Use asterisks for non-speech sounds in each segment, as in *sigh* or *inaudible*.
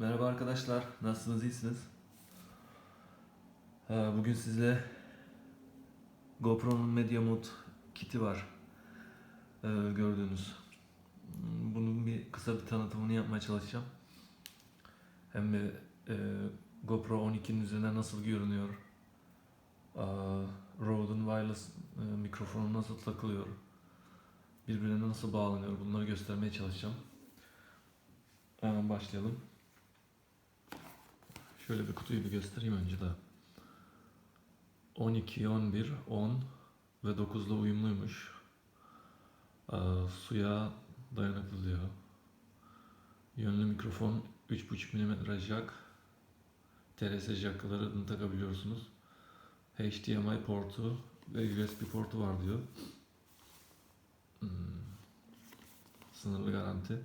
Merhaba arkadaşlar, nasılsınız, iyisiniz? Ee, Bugün sizle GoPro'nun Media Mod kiti var ee, gördüğünüz. Bunun bir kısa bir tanıtımını yapmaya çalışacağım. Hem de e, GoPro 12'nin üzerine nasıl görünüyor, Aa, Rode'un wireless e, mikrofonu nasıl takılıyor, birbirine nasıl bağlanıyor bunları göstermeye çalışacağım. Hemen başlayalım. Şöyle bir kutuyu bir göstereyim önce de. 12, 11, 10 ve 9 ile uyumluymuş. Ee, suya dayanıklı diyor. Yönlü mikrofon 3.5 mm jack. TRS jacklarını takabiliyorsunuz. HDMI portu ve USB portu var diyor. Hmm. Sınırlı garanti.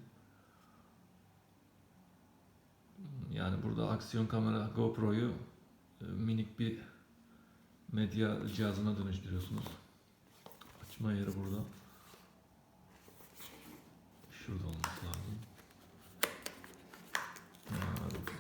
Yani burada aksiyon kamera GoPro'yu e, minik bir medya cihazına dönüştürüyorsunuz. Açma yeri burada. Şurada olması lazım. Ha, evet.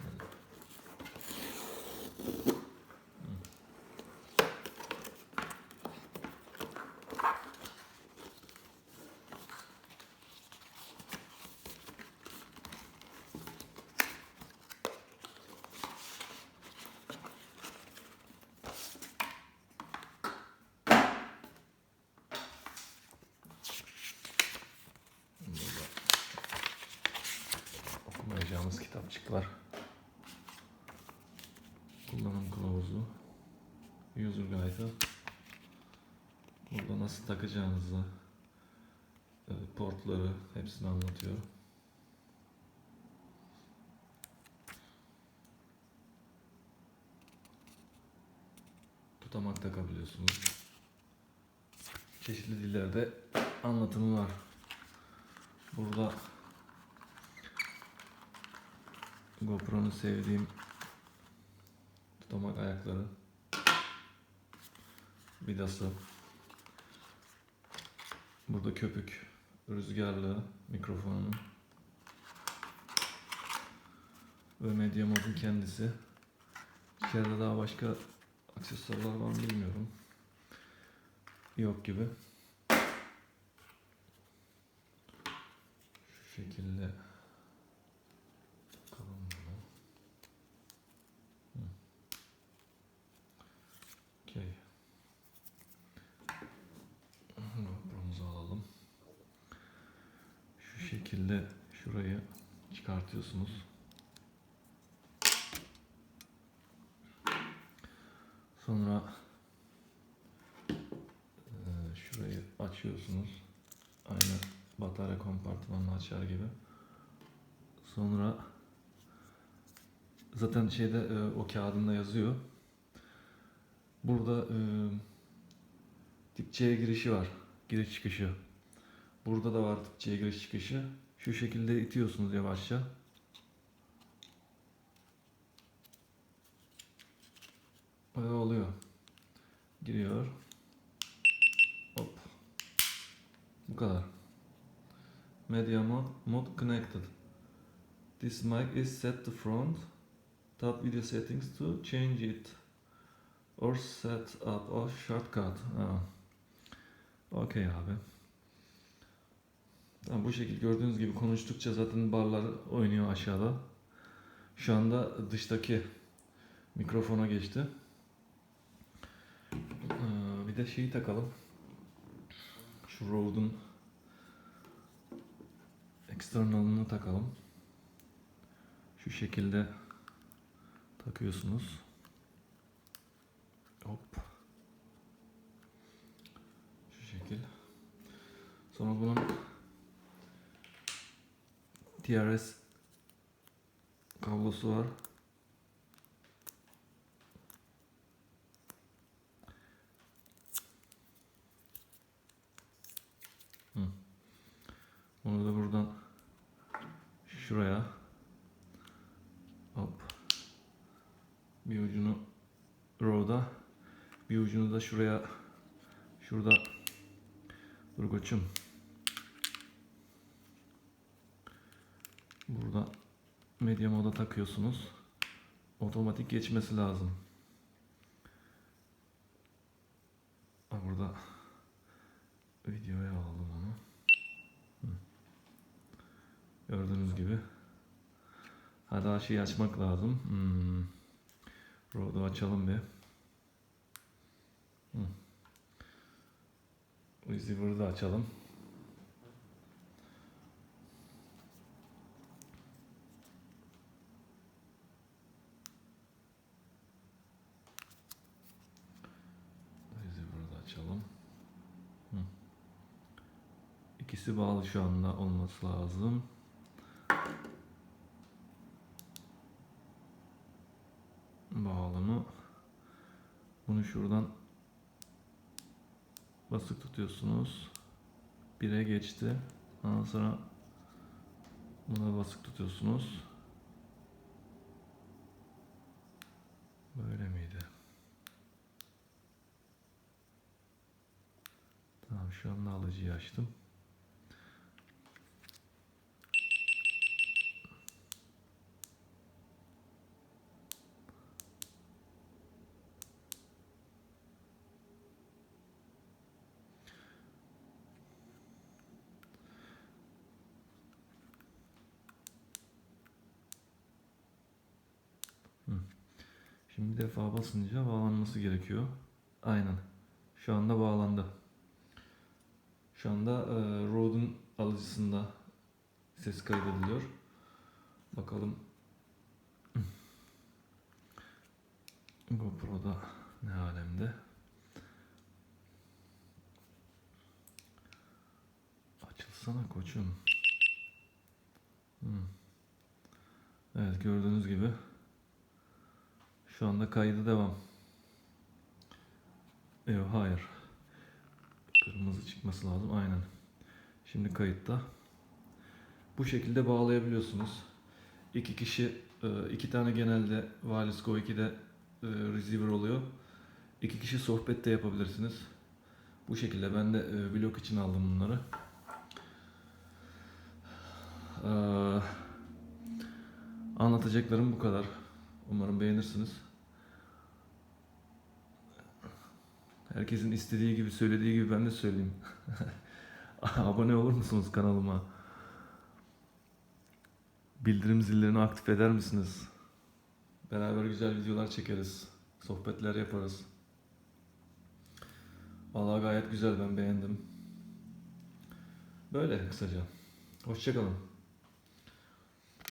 Burada okumayacağımız kitapçıklar. Kullanım kılavuzu. User guide'ı. Burada nasıl takacağınızı, portları hepsini anlatıyor. Tutamak takabiliyorsunuz. Çeşitli dillerde anlatımı var. Burada GoPro'nun sevdiğim tutamak ayakları. Vidası. Burada köpük. Rüzgarlı mikrofonun ve medya modun kendisi. İçeride daha başka aksesuarlar var mı bilmiyorum. Yok gibi. Şu şekilde takalım bunu. Hı. Okey. GoPro'muzu alalım. Şu şekilde şurayı çıkartıyorsunuz. Sonra eee, şurayı açıyorsunuz. Aynı batarya kompartmanını açar gibi. Sonra zaten şeyde e, o kağıdında yazıyor. Burada e, tip girişi var. Giriş çıkışı. Burada da var tip giriş çıkışı. Şu şekilde itiyorsunuz yavaşça. Böyle oluyor. Giriyor. Hop. Bu kadar. Media mode, mode connected. This mic is set to front. Tap video settings to change it. Or set up a shortcut. Ha. Okey abi. Tamam, bu şekilde gördüğünüz gibi konuştukça zaten barlar oynuyor aşağıda. Şu anda dıştaki mikrofona geçti. Ee, bir de şeyi takalım. Şu Rode'un external'ını takalım. Şu şekilde takıyorsunuz. Hop. Şu şekil. Sonra bunun TRS kablosu var. Onu da buradan şuraya hop. Bir ucunu row'da bir ucunu da şuraya şurada. Dur burada medya moda takıyorsunuz. Otomatik geçmesi lazım. Burada videoya aldım onu. Gördüğünüz gibi. Ha daha şeyi açmak lazım. Hmm. Road'u açalım bir. Hı. Receiver'ı da açalım. Receiver'ı da açalım. Hı. İkisi bağlı şu anda olması lazım. Bağlı? Bunu şuradan basık tutuyorsunuz. 1'e geçti. Ondan sonra buna basık tutuyorsunuz. Böyle miydi? Tamam şu anda alıcıyı açtım. Şimdi defa basınca bağlanması gerekiyor. Aynen. Şu anda bağlandı. Şu anda e, Rode'un alıcısında ses kaydediliyor. Bakalım *clears throat* GoPro'da ne alemde. Açılsana koçum. Hmm. Evet gördüğünüz gibi şu anda kaydı devam. Yok hayır. Kırmızı çıkması lazım aynen. Şimdi kayıtta. Bu şekilde bağlayabiliyorsunuz. İki kişi, e, iki tane genelde Wireless Go 2'de e, receiver oluyor. İki kişi sohbet de yapabilirsiniz. Bu şekilde ben de e, vlog için aldım bunları. Anlatacaklarım bu kadar. Umarım beğenirsiniz. Herkesin istediği gibi, söylediği gibi ben de söyleyeyim. *laughs* Abone olur musunuz kanalıma? Bildirim zillerini aktif eder misiniz? Beraber güzel videolar çekeriz. Sohbetler yaparız. Vallahi gayet güzel ben beğendim. Böyle kısaca. Hoşçakalın.